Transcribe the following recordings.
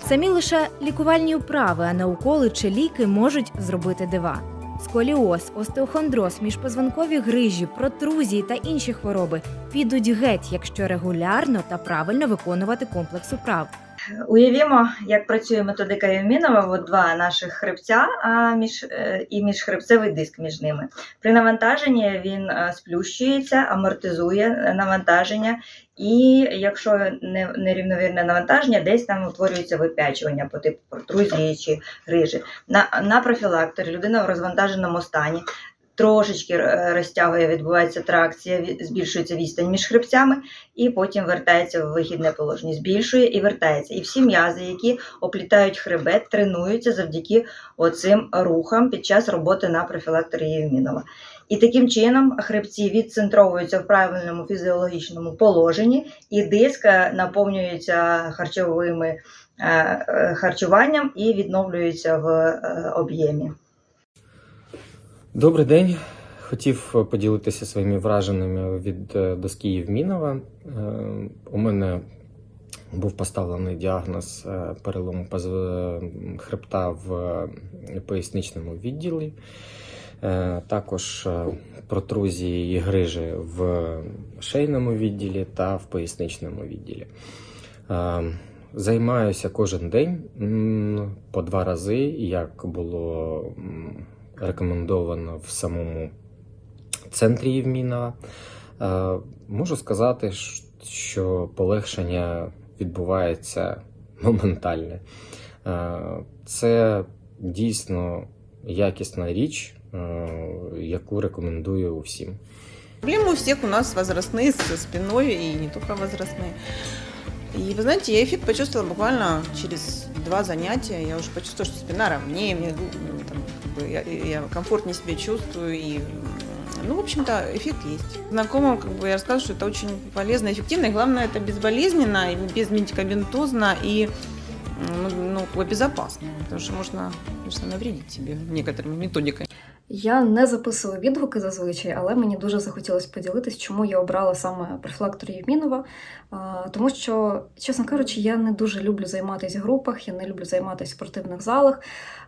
Самі лише лікувальні вправи, а не уколи чи ліки можуть зробити дива. Сколіоз, остеохондроз, міжпозвонкові грижі, протрузії та інші хвороби підуть геть, якщо регулярно та правильно виконувати комплекс управ. Уявімо, як працює методика Євмінова, от два наших хребця а між, е, і міжхребцевий диск між ними. При навантаженні він е, сплющується, амортизує навантаження, і якщо не- нерівновірне навантаження, десь там утворюється вип'ячування по типу протрузії чи грижі. На, на профілакторі людина в розвантаженому стані. Трошечки е, розтягує, відбувається тракція, збільшується відстань між хребцями, і потім вертається в вихідне положення, збільшує і вертається. І всі м'язи, які оплітають хребет, тренуються завдяки оцим рухам під час роботи на профілакторі Євмінова. І таким чином хребці відцентровуються в правильному фізіологічному положенні, і диск е, наповнюється харчовими е, харчуванням і відновлюється в об'ємі. Добрий день. Хотів поділитися своїми враженнями від е, доски Євмінова. Е, У мене був поставлений діагноз е, перелому хребта в поясничному відділі, також протрузії і грижі в шийному відділі та в поясничному відділі. Займаюся кожен день по два рази, як було рекомендовано в самому центрі Євмінова. Е, Можу сказати, щ- що полегшення відбувається моментальне. Е, Це дійсно якісна річ, е, яку рекомендую усім. Проблемы у всех у нас возрастные, со спиной и не только возрастные. И вы знаете, я эффект почувствовала буквально через два занятия. Я уже почувствовала, что спина ровнее, мне ну, там, как бы, я, я комфортнее себя чувствую. И, ну, в общем-то, эффект есть. Знакомым как бы, я рассказывала, что это очень полезно и эффективно. И главное, это безболезненно, и безмедикаментозно и ну, бы безопасно. Потому что можно, конечно, навредить себе некоторыми методиками. Я не записую відгуки зазвичай, але мені дуже захотілося поділитись, чому я обрала саме профілактор Євмінова. Тому що, чесно кажучи, я не дуже люблю займатися в групах, я не люблю займатися в спортивних залах.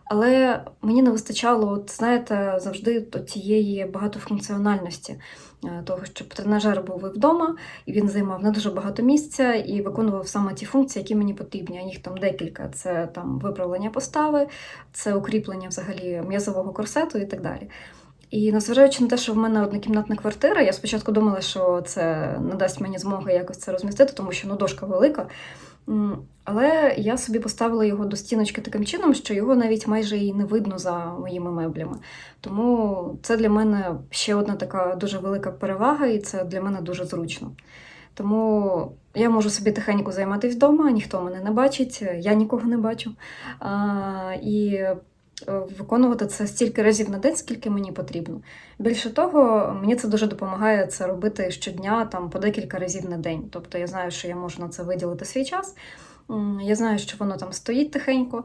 Але мені не вистачало, от знаєте, завжди тієї багатофункціональності, е, того, щоб тренажер був і вдома, і він займав не дуже багато місця і виконував саме ті функції, які мені потрібні. А їх там декілька: це там виправлення постави, це укріплення взагалі м'язового корсету і так далі. І незважаючи на те, що в мене однокімнатна квартира, я спочатку думала, що це не дасть мені змоги якось це розмістити, тому що ну, дошка велика. Але я собі поставила його до стіночки таким чином, що його навіть майже і не видно за моїми меблями. Тому це для мене ще одна така дуже велика перевага, і це для мене дуже зручно. Тому я можу собі тихенько займатися вдома, ніхто мене не бачить, я нікого не бачу. А, і е, виконувати це стільки разів на день, скільки мені потрібно. Більше того, мені це дуже допомагає це робити щодня, там по декілька разів на день. Тобто я знаю, що я можу на це виділити свій час. Я знаю, що воно там стоїть тихенько,